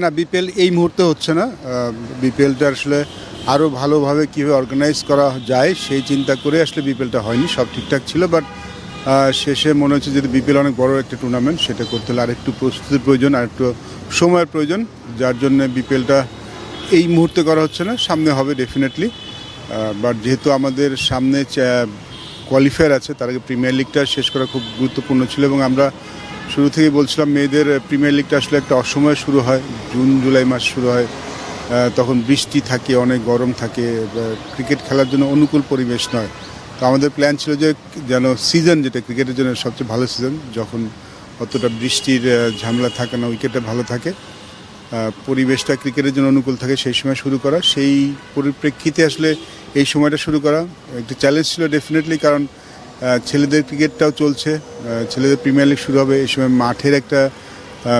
না বিপিএল এই মুহূর্তে হচ্ছে না। বিপিএলটা আসলে আরও ভালোভাবে কীভাবে অর্গানাইজ করা যায় সেই চিন্তা করে আসলে বিপিএলটা হয়নি, সব ঠিকঠাক ছিল। বাট শেষে মনে হচ্ছে যদি বিপিএল অনেক বড় একটা টুর্নামেন্ট সেটা করতে হলে আরেকটু প্রস্তুতির প্রয়োজন আর একটু সময়ের প্রয়োজন, যার জন্য বিপিএলটা এই মুহূর্তে করা হচ্ছে না, সামনে হবে ডেফিনেটলি বাট যেহেতু আমাদের সামনে কোয়ালিফায়ার আছে, তার আগে প্রিমিয়ার লিগটা শেষ করা খুব গুরুত্বপূর্ণ ছিল এবং আমরা শুরু থেকেই বলছিলাম মেয়েদের প্রিমিয়ার লিগটা আসলে একটা অসময়ে শুরু হয়, জুন, জুলাই মাস শুরু হয়। তখন বৃষ্টি থাকে, অনেক গরম থাকে ক্রিকেট খেলার জন্য অনুকূল পরিবেশ নয়। তো আমাদের প্ল্যান ছিল যে যেন সিজন যেটা ক্রিকেটের জন্য সবচেয়ে ভালো সিজন যখন অতটা বৃষ্টির ঝামেলা থাকে না উইকেটটা ভালো থাকে পরিবেশটা ক্রিকেটের জন্য অনুকূল থাকে, সেই সময় শুরু করা। সেই পরিপ্রেক্ষিতে আসলে এই সময়টা শুরু করা। একটু চ্যালেঞ্জ ছিল ডেফিনেটলি কারণ ছেলেদের ক্রিকেটটাও চলছে। ছেলেদের প্রিমিয়ার লিগ শুরু হবে। এই সময় মাঠের একটা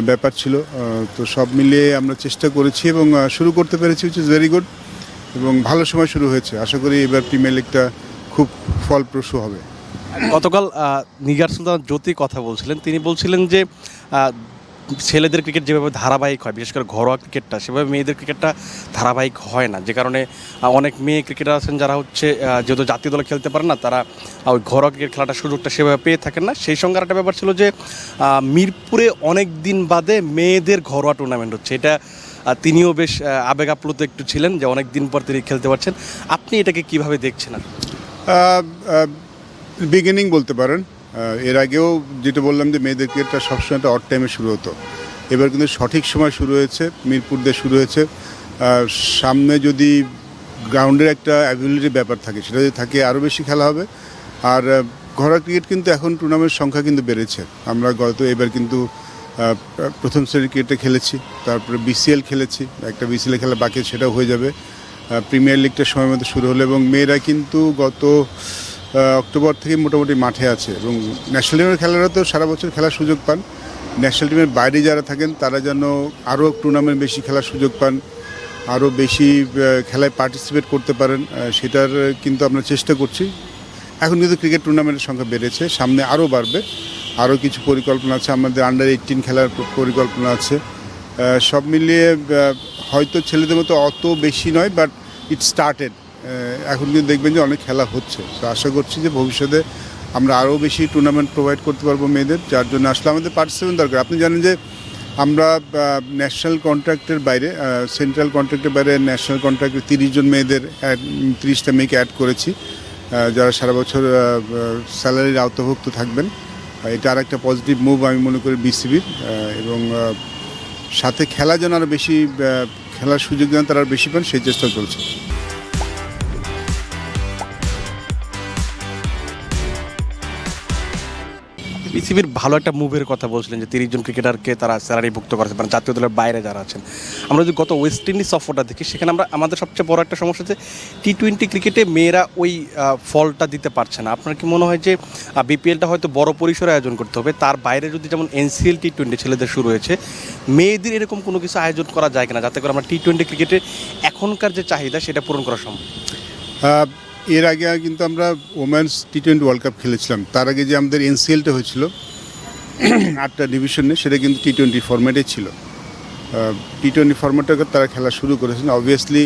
ব্যাপার ছিল। তো সব মিলিয়ে আমরা চেষ্টা করেছি এবং শুরু করতে পেরেছি উইচ ইজ ভেরি গুড এবং ভালো সময় শুরু হয়েছে। আশা করি এবার প্রিমিয়ার লিগটা খুব ফলপ্রসূ হবে। গতকাল নিগার সুলতান জ্যোতি কথা বলছিলেন। তিনি বলছিলেন যে ছেলেদের ক্রিকেট যেভাবে ধারাবাহিক হয়, বিশেষ করে ঘরোয়া ক্রিকেটটা সেভাবে মেয়েদের ক্রিকেটটা ধারাবাহিক হয় না। যে কারণে অনেক মেয়ে ক্রিকেটার আছেন যারা হচ্ছে যেহেতু জাতীয় দলে খেলতে পারে না, তারা ওই ঘরোয়া ক্রিকেট খেলাটার সুযোগটা সেভাবে পেয়ে থাকেন না। সেই সঙ্গে একটা ব্যাপার ছিল যে মিরপুরে অনেক দিন বাদে মেয়েদের ঘরোয়া টুর্নামেন্ট হচ্ছে। এটা তিনিও বেশ আবেগ আপ্লুত একটু ছিলেন যে অনেক দিন পর তিনি খেলতে পারছেন। আপনি এটাকে কীভাবে দেখছেন বিগিনিং বলতে পারেন। এর আগেও যেটা বললাম যে মেয়েদের ক্রিকেটটা সবসময় একটা অড টাইমে শুরু হতো। এবার কিন্তু সঠিক সময় শুরু হয়েছে, মিরপুর দিয়ে শুরু হয়েছে। সামনে যদি গ্রাউন্ডের একটা অ্যাবিলিটির ব্যাপার থাকে, সেটা যদি থাকে, আরও বেশি খেলা হবে। আর ঘরোয়া ক্রিকেট কিন্তু এখন টুর্নামেন্টের সংখ্যা কিন্তু বেড়েছে। আমরা গত, এবার কিন্তু প্রথম শ্রেণির ক্রিকেটে খেলেছি, তারপরে বিসিএল খেলেছি, একটা বিসিএল খেলা বাকি সেটাও হয়ে যাবে। প্রিমিয়ার লিগটা সময় মতো শুরু হলো এবং মেয়েরা কিন্তু গত অক্টোবর থেকে মোটামুটি মাঠে আছে এবং ন্যাশনাল টিমের খেলারা তো সারা বছর খেলার সুযোগ পান। ন্যাশনাল টিমের বাইরে যারা থাকেন, তারা যেন আরও টুর্নামেন্ট বেশি খেলার সুযোগ পান আরও বেশি খেলায় পার্টিসিপেট করতে পারেন সেটার কিন্তু আমরা চেষ্টা করছি। এখন কিন্তু ক্রিকেট টুর্নামেন্টের সংখ্যা বেড়েছে, সামনে আরও বাড়বে। আরও কিছু পরিকল্পনা আছে, আমাদের আন্ডার এইটিন খেলার পরিকল্পনা আছে। সব মিলিয়ে হয়তো ছেলেদের মতো অত বেশি নয় বাট ইট স্টার্টেড এখন কিন্তু দেখবেন যে অনেক খেলা হচ্ছে। তো আশা করছি যে ভবিষ্যতে আমরা আরও বেশি টুর্নামেন্ট প্রোভাইড করতে পারব মেয়েদের, যার জন্য আসলে আমাদের পার্টিসিপেন্ট দরকার। আপনি জানেন যে আমরা ন্যাশনাল কন্ট্রাক্টের বাইরে সেন্ট্রাল কন্ট্রাক্টের বাইরে ন্যাশনাল কন্ট্রাক্টে তিরিশ জন মেয়েদের তিরিশটা মেয়েকে অ্যাড করেছি। যারা সারা বছর স্যালারির আওতাভুক্ত থাকবেন। এটা আর একটা পজিটিভ মুভ আমি মনে করি বিসিবির এবং সাথে খেলা যেন আরও বেশি খেলার সুযোগ যেন তারা বেশি পান, সেই চেষ্টা চলছে। বিসিবির ভালো একটা মুভের কথা বলছিলেন যে তিরিশ জন ক্রিকেটারকে তারা স্যালারি ভুক্ত করেছে মানে জাতীয় দলের বাইরে যারা আছেন। আমরা যদি গত ওয়েস্ট ইন্ডিজ সফরটা দেখি, সেখানে আমরা, আমাদের সবচেয়ে বড় একটা সমস্যা হচ্ছে টি টোয়েন্টি ক্রিকেটে মেয়েরা ওই ফলটা দিতে পারছে না। আপনার কি মনে হয় যে বিপিএলটা হয়তো বড় পরিসরে আয়োজন করতে হবে? তার বাইরে যদি যেমন এনসিএল টি টোয়েন্টি ছেলেদের শুরু হয়েছে, মেয়েদের এরকম কোনো কিছু আয়োজন করা যায় কিনা? যাতে করে আমরা টি টোয়েন্টি ক্রিকেটে এখনকার যে চাহিদা, সেটা পূরণ করা সম্ভব। এর আগে কিন্তু আমরা women's T twenty world cup খেলেছিলাম। তার আগে যে আমাদের এনসিএলটা হয়েছিল, আটটা ডিভিশনে সেটা কিন্তু টি টোয়েন্টি ফর্ম্যাটে ছিল। টি টোয়েন্টি ফর্ম্যাটটাকে তারা খেলা শুরু করেছেন অবভিয়াসলি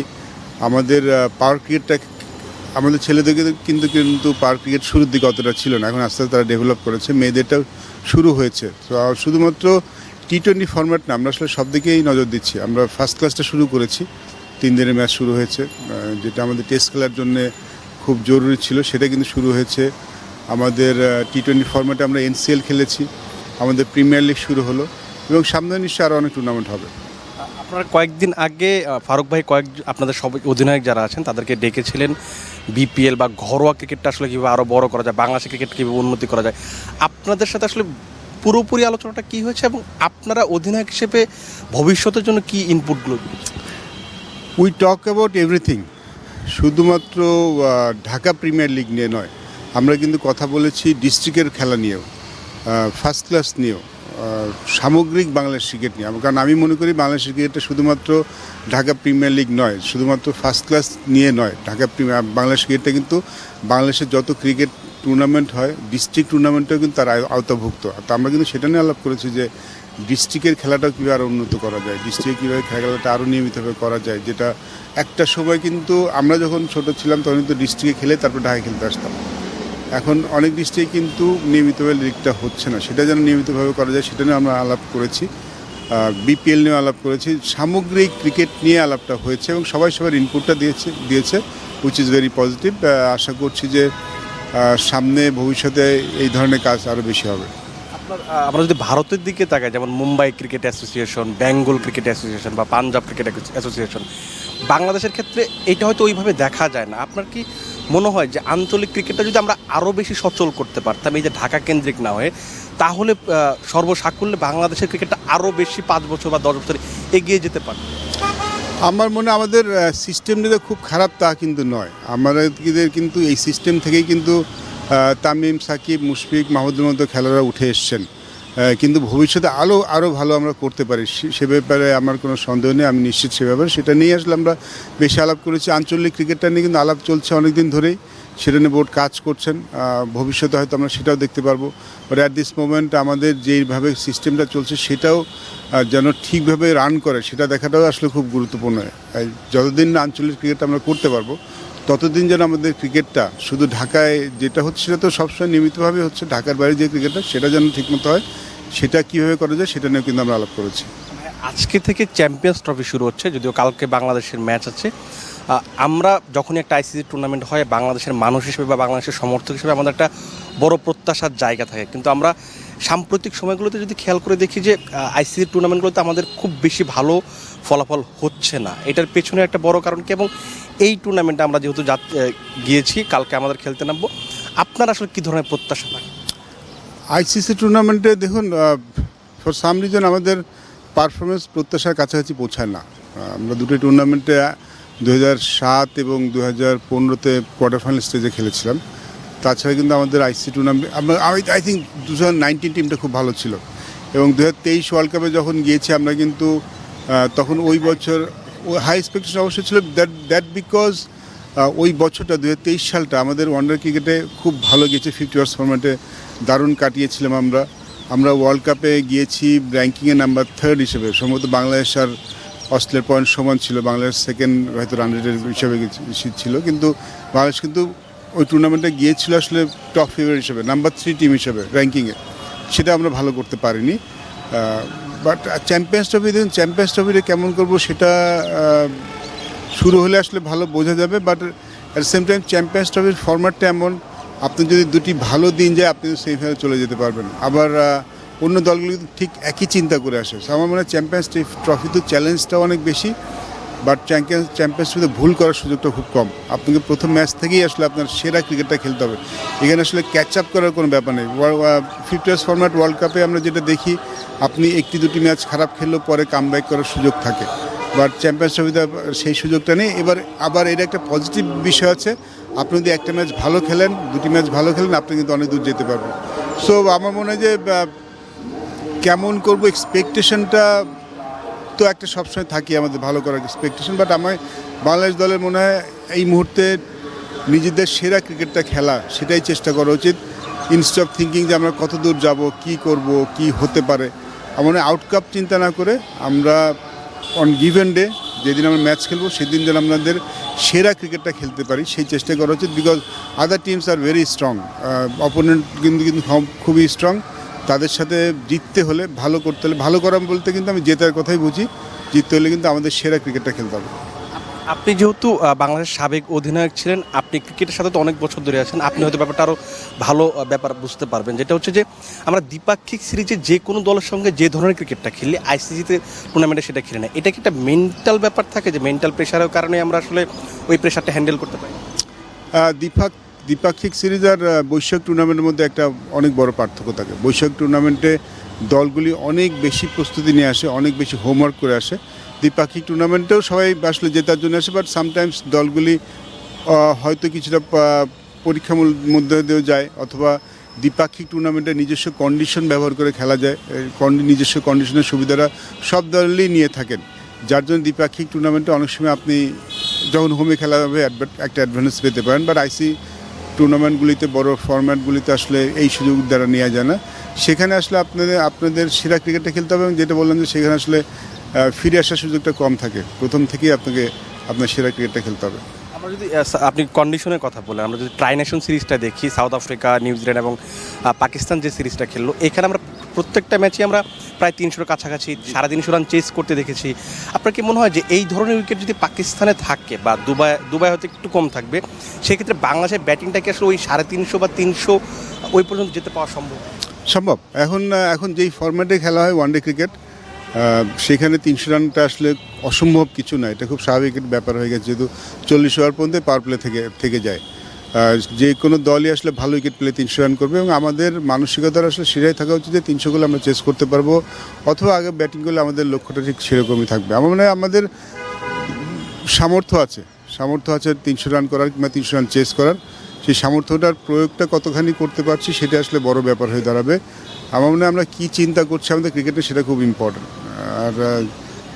আমাদের পাওয়ার ক্রিকেটটা আমাদের ছেলেদেরকে কিন্তু কিন্তু পাওয়ার ক্রিকেট শুরুর দিকে অতটা ছিল না। এখন আস্তে আস্তে তারা ডেভেলপ করেছে। মেয়েদেরটাও শুরু হয়েছে। তো শুধুমাত্র টি টোয়েন্টি ফর্ম্যাট না, আমরা আসলে সব দিকেই নজর দিচ্ছি। আমরা ফার্স্ট ক্লাসটা শুরু করেছি। তিন দিনের ম্যাচ শুরু হয়েছে। যেটা আমাদের টেস্ট খেলার জন্য খুব জরুরি ছিল সেটা কিন্তু শুরু হয়েছে। আমাদের টি টোয়েন্টি ফর্ম্যাটে আমরা এনসিএল খেলেছি আমাদের প্রিমিয়ার লিগ শুরু হলো এবং সামনে নিশ্চয়ই আরও অনেক টুর্নামেন্ট হবে। আপনারা কয়েকদিন আগে ফারুক ভাই কয়েক আপনাদের সব অধিনায়ক যারা আছেন তাদেরকে ডেকেছিলেন। বিপিএল বা ঘরোয়া ক্রিকেটটা আসলে কীভাবে আরও বড় করা যায় বাংলাদেশের ক্রিকেট কীভাবে উন্নতি করা যায় আপনাদের সাথে আসলে পুরোপুরি আলোচনাটা কী হয়েছে এবং আপনারা অধিনায়ক হিসেবে ভবিষ্যতের জন্য কি ইনপুটগুলো উই টক অ্যাবাউট এভরিথিং শুধুমাত্র ঢাকা প্রিমিয়ার লিগ নিয়ে নয়, আমরা কিন্তু কথা বলেছি ডিস্ট্রিক্টের খেলা নিয়েও ফার্স্ট ক্লাস নিয়েও সামগ্রিক বাংলাদেশ ক্রিকেট নিয়ে। কারণ আমি মনে করি বাংলাদেশ ক্রিকেটটা শুধুমাত্র ঢাকা প্রিমিয়ার লিগ নয়, শুধুমাত্র ফার্স্ট ক্লাস নিয়ে নয়, ঢাকা প্রিমিয়ার বাংলাদেশ ক্রিকেটটা কিন্তু বাংলাদেশের যত ক্রিকেট টুর্নামেন্ট হয় ডিস্ট্রিক্ট টুর্নামেন্টেও কিন্তু তার আওতাভুক্ত। তো আমরা কিন্তু সেটা নিয়ে আলাপ করেছি যে ডিস্ট্রিক্টের খেলাটা কীভাবে আরও উন্নত করা যায়, ডিস্ট্রিক্টে কীভাবে খেলাটা আরও নিয়মিতভাবে করা যায়, যেটা একটা সময় কিন্তু আমরা যখন ছোট ছিলাম তখন কিন্তু ডিস্ট্রিক্টে খেলে তারপর ঢাকায় খেলতে আসতাম। এখন অনেক ডিস্ট্রিক্টে কিন্তু নিয়মিতভাবে লিগটা হচ্ছে না, সেটা যেন নিয়মিতভাবে করা যায় সেটা নিয়ে আমরা আলাপ করেছি বিপিএল নিয়ে আলাপ করেছি, সামগ্রিক ক্রিকেট নিয়ে আলাপটা হয়েছে এবং সবাই সবার ইনপুটটা দিয়েছে দিয়েছে উইচ ইজ ভেরি পজিটিভ আশা করছি যে সামনে ভবিষ্যতে এই ধরনের কাজ আরও বেশি হবে। আপনার আমরা যদি ভারতের দিকে তাকাই, যেমন Mumbai cricket association, Bengal cricket association বা পাঞ্জাব ক্রিকেট অ্যাসোসিয়েশন, বাংলাদেশের ক্ষেত্রে এটা হয়তো ওইভাবে দেখা যায় না। আপনার কি মনে হয় যে আঞ্চলিক ক্রিকেটটা যদি আমরা আরও বেশি সচল করতে পারতাম, এই যে ঢাকা কেন্দ্রিক না হয়ে, তাহলে সর্বসাকুল্যে বাংলাদেশের ক্রিকেটটা আরও বেশি পাঁচ বছর বা দশ বছর এগিয়ে যেতে পারত? আমার মনে আমাদের সিস্টেমটা খুব খারাপ তা কিন্তু নয়। আমাদের কিন্তু এই সিস্টেম থেকেই কিন্তু তামিম, সাকিব, মুশফিক, মাহমুদের মতো খেলোয়াড়রা উঠে এসছেন। কিন্তু ভবিষ্যতে আরও আরও ভালো আমরা করতে পারি। সে- ব্যাপারে আমার কোনো সন্দেহ নেই, আমি নিশ্চিত সে ব্যাপারে। সেটা নিয়ে আসলে আমরা বেশি আলাপ করেছি। আঞ্চলিক ক্রিকেটটা নিয়ে কিন্তু আলাপ চলছে অনেক দিন ধরেই। সেটা নিয়ে বোর্ড কাজ করছেন ভবিষ্যতে হয়তো আমরা সেটাও দেখতে পারব। বাট অ্যাট দিস মোমেন্ট আমাদের যেইভাবে সিস্টেমটা চলছে, সেটাও যেন ঠিকভাবে রান করে, সেটা দেখাটাও আসলে খুব গুরুত্বপূর্ণ। যতদিন না আঞ্চলিক ক্রিকেট আমরা করতে পারব, ততদিন যেন আমাদের ক্রিকেটটা শুধু ঢাকায় যেটা হচ্ছে, সেটা তো সবসময় নিয়মিতভাবে হচ্ছে, ঢাকার বাইরে যে ক্রিকেটটা সেটা যেন ঠিকমতো হয়, সেটা কীভাবে করা যায়, সেটা নিয়েও কিন্তু আমরা আলাপ করেছি। আজকে থেকে চ্যাম্পিয়ন্স ট্রফি শুরু হচ্ছে, যদিও কালকে বাংলাদেশের ম্যাচ আছে। আমরা যখনই একটা আইসিসি টুর্নামেন্ট হয় বাংলাদেশের মানুষ হিসেবে বা বাংলাদেশের সমর্থক হিসেবে আমাদের একটা বড় প্রত্যাশার জায়গা থাকে। কিন্তু আমরা সাম্প্রতিক সময়গুলোতে যদি খেয়াল করে দেখি যে আইসিসি টুর্নামেন্টগুলোতে আমাদের খুব বেশি ভালো ফলাফল হচ্ছে না। এটার পেছনে একটা বড় কারণ কি? এবং এই টুর্নামেন্টে আমরা যেহেতু আহ, গিয়েছি কালকে আমাদের খেলতে নামবো। আপনার আসলে কী ধরনের প্রত্যাশা থাকে? আইসিসি টুর্নামেন্টে দেখুন ফর সাম রিজন আমাদের পারফরমেন্স প্রত্যাশার কাছাকাছি পৌঁছায় না। আমরা দুটো টুর্নামেন্টে দু সাত এবং দু হাজার পনেরোতে কোয়ার্টার ফাইনাল স্টেজে খেলেছিলাম। তাছাড়া কিন্তু আমাদের আইসিসি টুর্নামেন্ট আমরা আই থিঙ্ক দু হাজার টিমটা খুব ভালো ছিল। এবং দু হাজার তেইশ ওয়ার্ল্ড কাপে যখন গিয়েছি, আমরা কিন্তু তখন ওই বছর হাই এক্সপেকটেশন অবশ্যই ছিল দ্যাট দ্যাট বিকজ ওই বছরটা দু হাজার তেইশ সালটা আমাদের ওয়ান্ডার ক্রিকেটে খুব ভালো গিয়েছে। ফিফটি ওয়ার্স ফরম্যাটে দারুণ কাটিয়েছিলাম আমরা। আমরা ওয়ার্ল্ড কাপে গিয়েছি র্যাঙ্কিংয়ে নাম্বার থার্ড হিসেবে। সম্ভবত বাংলাদেশ আর অস্ট্রেলিয়ার পয়েন্ট সমান ছিল, বাংলাদেশ সেকেন্ড হয়তো রান রেটের হিসাবে ছিল। কিন্তু বাংলাদেশ কিন্তু ওই টুর্নামেন্টে গিয়েছিল আসলে টপ ফেভার হিসেবে নাম্বার থ্রি টিম হিসেবে র্যাঙ্কিংয়ে সেটা আমরা ভালো করতে পারিনি। বাট চ্যাম্পিয়ন্স ট্রফি দেখুন চ্যাম্পিয়ন্স ট্রফিটা কেমন করব সেটা শুরু হলে আসলে ভালো বোঝা যাবে। But at same time Champions ট্রফির ফরম্যাটটা এমন, আপনি যদি দুটি ভালো দিন যায়, আপনি সেমিফাইনালে চলে যেতে পারবেন। আবার অন্য দলগুলি ঠিক একই চিন্তা করে আসে। আমার মনে হয় চ্যাম্পিয়ন্স ট্রফি তো চ্যালেঞ্জটা অনেক বেশি বাট চ্যাম্পিয়ন্স চ্যাম্পিয়ন্স ট্রফিতে ভুল করার সুযোগটা খুব কম। আপনাকে প্রথম ম্যাচ থেকেই আসলে আপনার সেরা ক্রিকেটটা খেলতে হবে। এখানে আসলে ক্যাচ আপ করার কোনো ব্যাপার নেই। ফিফটি ইয়ার্স ফরম্যাট ওয়ার্ল্ড কাপে আমরা যেটা দেখি, আপনি একটি দুটি ম্যাচ খারাপ খেললেও পরে কাম করার সুযোগ থাকে। বাট চ্যাম্পিয়ন্স ট্রফিতে সেই সুযোগটা নেই। এবার, আবার এটা একটা পজিটিভ বিষয় আছে। আপনি যদি একটা ম্যাচ ভালো খেলেন, দুটি ম্যাচ ভালো খেলেন, আপনি কিন্তু অনেক দূর যেতে পারবেন। সো আমার মনে হয় যে কেমন করব এক্সপেকটেশনটা তো একটা সবসময় থাকি আমাদের ভালো করার এক্সপেকটেশন বাট আমার বাংলাদেশ দলের মনে হয় এই মুহূর্তে নিজেদের সেরা ক্রিকেটটা খেলা, সেটাই চেষ্টা করা উচিত। ইনস্টেড অফ থিঙ্কিং যে আমরা কত দূর যাব, কি করব, কি হতে পারে, আমার আউটকাপ চিন্তা না করে আমরা অন গিভেন ডে যেদিন আমরা ম্যাচ খেলব, সেদিন যেন আমাদের সেরা ক্রিকেটটা খেলতে পারি, সেই চেষ্টা করা উচিত because other teams are very strong opponent কিন্তু কিন্তু খুব- খুবই স্ট্রং তাদের সাথে জিততে হলে ভালো করতে হলে ভালো করা বলতে কিন্তু আমি জেতার কথাই বুঝি। জিততে হলে কিন্তু আমাদের সেরা ক্রিকেটটা খেলতে হবে। আপনি যেহেতু বাংলাদেশের সাবেক অধিনায়ক ছিলেন আপনি ক্রিকেটের সাথে তো অনেক বছর ধরে আছেন আপনি হয়তো ব্যাপারটা আরও ভালো ব্যাপার বুঝতে পারবেন। যেটা হচ্ছে যে আমরা দ্বিপাক্ষিক সিরিজে যে কোনো দলের সঙ্গে যে ধরনের ক্রিকেটটা খেলি আইসিসিতে টুর্নামেন্টে সেটা খেলি না এটা কি একটা মেন্টাল ব্যাপার থাকে যে মেন্টাল প্রেশারের কারণে আমরা আসলে ওই প্রেশারটা হ্যান্ডেল করতে পারি? দ্বিপাক দ্বিপাক্ষিক সিরিজ আর বৈশাখ টুর্নামেন্টের মধ্যে একটা অনেক বড় পার্থক্য থাকে। বৈশাখ টুর্নামেন্টে দলগুলি অনেক বেশি প্রস্তুতি নিয়ে আসে, অনেক বেশি হোমওয়ার্ক করে আসে। দ্বিপাক্ষিক টুর্নামেন্টেও সবাই আসলে জেতার জন্য আসে বাট সামটাইমস দলগুলি হয়তো কিছুটা পরীক্ষার মধ্যে দিয়েও যায়, অথবা দ্বিপাক্ষিক টুর্নামেন্টে নিজস্ব কন্ডিশন ব্যবহার করে খেলা যায় নিজস্ব কন্ডিশনের সুবিধাটা সব দলেই নিয়ে থাকেন। যার জন্য দ্বিপাক্ষিক টুর্নামেন্টে অনেক সময় আপনি যখন হোমে খেলা হবে একটা অ্যাডভান্টেজ পেতে পারেন বাট আইসি টুর্নামেন্টগুলিতে বড় ফরম্যাটগুলিতে আসলে এই সুযোগ দ্বারা নেওয়া যায় না। সেখানে আসলে আপনাদের আপনাদের সেরা ক্রিকেটটা খেলতে হবে এবং যেটা বললাম যে সেখানে আসলে ফিরে আসার সুযোগটা কম থাকে। প্রথম থেকেই আপনাকে, আপনার সেরা ক্রিকেটটা খেলতে হবে। আমরা যদি আপনি কন্ডিশনের কথা বলেন আমরা যদি ট্রাই নেশন সিরিজটা দেখি সাউথ আফ্রিকা নিউজিল্যান্ড এবং পাকিস্তান যে সিরিজটা খেললো, এখানে আমরা প্রত্যেকটা ম্যাচে আমরা প্রায় তিনশোর কাছাকাছি সাড়ে তিনশো রান চেস করতে দেখেছি। আপনার কি মনে হয় যে এই ধরনের উইকেট যদি পাকিস্তানে থাকে বা দুবাই দুবাই হয়তো একটু কম থাকবে সেক্ষেত্রে বাংলাদেশের ব্যাটিংটাকে আসলে ওই সাড়ে তিনশো বা তিনশো ওই পর্যন্ত যেতে পাওয়া সম্ভব? সম্ভব। এখন এখন যেই ফর্ম্যাটে খেলা হয় ওয়ানডে ক্রিকেট সেখানে তিনশো রানটা আসলে অসম্ভব কিছু না। এটা খুব স্বাভাবিক ব্যাপার হয়ে গেছে যেহেতু চল্লিশ ওভার পর্যন্ত পাওয়ার প্লে থেকে থেকে যায়। যে কোনো দলই আসলে ভালো উইকেট পেলে তিনশো রান করবে এবং আমাদের মানসিকতার আসলে সেটাই থাকা উচিত যে তিনশো গুলো আমরা চেস করতে পারব অথবা আগে ব্যাটিং করলে আমাদের লক্ষ্যটা ঠিক সেরকমই থাকবে। আমার মনে হয় আমাদের সামর্থ্য আছে সামর্থ্য আছে তিনশো রান করার কিংবা তিনশো রান চেস করার। সেই সামর্থ্যটার প্রয়োগটা কতখানি করতে পারছি সেটা আসলে বড় ব্যাপার হয়ে দাঁড়াবে। আমার মনে হয় আমরা কী চিন্তা করছি আমাদের ক্রিকেটে সেটা খুব ইম্পর্টেন্ট আর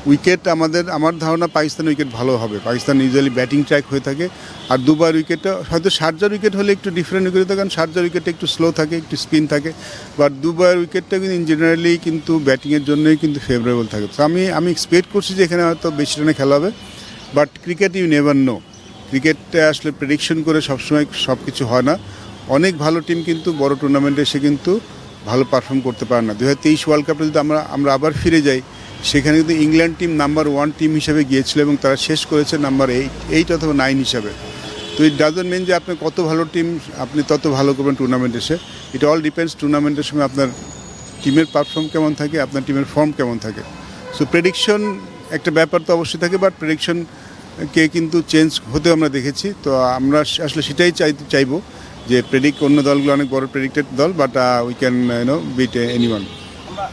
উইকেট আমাদের, আমার ধারণা পাকিস্তান উইকেট ভালো হবে। পাকিস্তান ইউজুয়ালি ব্যাটিং ট্র্যাক হয়ে থাকে। আর দুবার উইকেটটা হয়তো শারজার উইকেট হলে একটু ডিফারেন্ট উইকেট থাকে কারণ উইকেটটা একটু স্লো থাকে, একটু স্পিন থাকে। বাট দুবার উইকেটটা কিন্তু ইন জেনারেলি কিন্তু ব্যাটিংয়ের জন্যই কিন্তু ফেভারেবল থাকে। তো আমি আমি এক্সপেক্ট করছি যে এখানে হয়তো বেশি রানে খেলা হবে। But cricket you never know ক্রিকেটটা আসলে প্রেডিকশন করে সবসময় সব কিছু হয় না। অনেক ভালো টিম কিন্তু বড় টুর্নামেন্টে এসে কিন্তু ভালো পারফর্ম করতে পারে না। দু হাজার তেইশ ওয়ার্ল্ড কাপে যদি আমরা আমরা আবার ফিরে যাই, সেখানে কিন্তু England team number one team হিসেবে গিয়েছিল এবং তারা শেষ করেছে নাম্বার এইট এইট অথবা নাইন হিসাবে। তো ইট ডাজন্ট মিন যে আপনি কত ভালো টিম আপনি তত ভালো করবেন টুর্নামেন্ট এসে। ইট অল ডিপেন্ডস টুর্নামেন্টের সময় আপনার টিমের পারফর্ম কেমন থাকে, আপনার টিমের ফর্ম কেমন থাকে। সো প্রেডিকশন একটা ব্যাপার তো অবশ্যই থাকে বাট প্রেডিকশন কে কিন্তু চেঞ্জ হতে আমরা দেখেছি। তো আমরা আসলে সেটাই চাই, চাইব যে প্রেডিক্ট অন্য দলগুলো অনেক বড় প্রেডিক্টেড দল but we can you know beat any one আমরা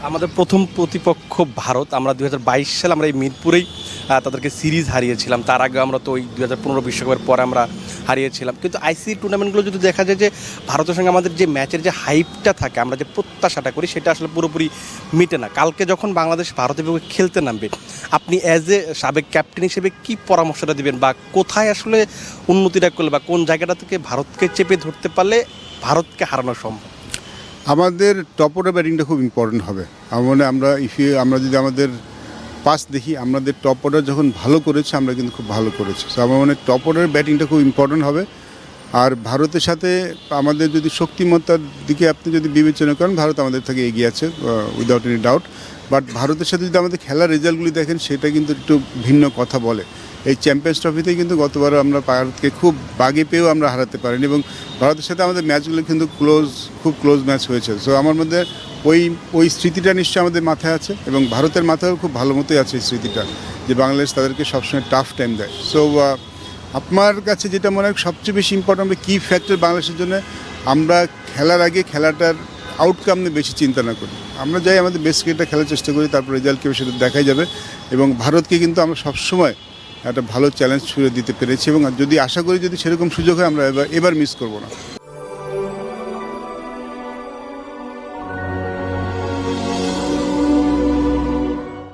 আমাদের প্রথম প্রতিপক্ষ ভারত। আমরা দু হাজার বাইশ সালে আমরা এই মিরপুরেই তাদেরকে সিরিজ হারিয়েছিলাম। তার আগে আমরা তো ওই দু হাজার পনেরো বিশ্বকাপের পরে আমরা হারিয়েছিলাম। কিন্তু আইসিসি টুর্নামেন্টগুলো যদি দেখা যায় যে ভারতের সঙ্গে আমাদের যে ম্যাচের যে হাইপটা থাকে, আমরা যে প্রত্যাশাটা করি, সেটা আসলে পুরোপুরি মিটে না। কালকে যখন বাংলাদেশ ভারতের বিপক্ষে খেলতে নামবে, আপনি অ্যাজ এ সাবেক ক্যাপ্টেন হিসেবে কি পরামর্শটা দিবেন? বা কোথায় আসলে উন্নতিটা করলে বা কোন জায়গাটা থেকে ভারতকে চেপে ধরতে পারলে ভারতকে হারানো সম্ভব? আমাদের টপ অর্ডার ব্যাটিংটা খুব ইম্পর্টেন্ট হবে। আমার মনে আমরা ইফ আমরা যদি আমাদের পাস দেখি, আমাদের টপ অর্ডার যখন ভালো করেছে, আমরা কিন্তু খুব ভালো করেছি। তো আমার মনে টপ অর্ডার ব্যাটিংটা খুব ইম্পর্টেন্ট হবে। আর ভারতের সাথে আমাদের যদি শক্তিমত্তার দিকে আপনি যদি বিবেচনা করেন, ভারত আমাদের থেকে এগিয়ে আছে উইদাউট এনি ডাউট বাট ভারতের সাথে যদি আমাদের খেলার রেজাল্টগুলি দেখেন, সেটা কিন্তু একটু ভিন্ন কথা বলে। এই চ্যাম্পিয়ন্স ট্রফিতে কিন্তু গতবার আমরা ভারতকে খুব বাগে পেয়েও আমরা হারাতে পারিনি এবং ভারতের সাথে আমাদের ম্যাচগুলো কিন্তু ক্লোজ খুব ক্লোজ ম্যাচ হয়েছে। সো আমার মধ্যে ওই ওই স্মৃতিটা নিশ্চয়ই আমাদের মাথায় আছে এবং ভারতের মাথায়ও খুব ভালো মতোই আছে এই স্মৃতিটা যে বাংলাদেশ তাদেরকে সবসময় টাফ টাইম দেয়। সো আপনার কাছে যেটা মনে হয় সবচেয়ে বেশি ইম্পর্টেন্ট কী ফ্যাক্টর বাংলাদেশের জন্য আমরা খেলার আগে খেলাটার আউটকাম নিয়ে বেশি চিন্তা না করি। আমরা যাই আমাদের বেস্ট ক্রিকেটটা খেলার চেষ্টা করি, তারপর রেজাল্ট কেউ সেটা দেখাই যাবে এবং ভারতকে কিন্তু আমরা সবসময় একটা ভালো চ্যালেঞ্জ ছুড়ে দিতে পেরেছি এবং যদি আশা করি যদি সেরকম সুযোগ হয়, আমরা এবার এবার মিস করব না।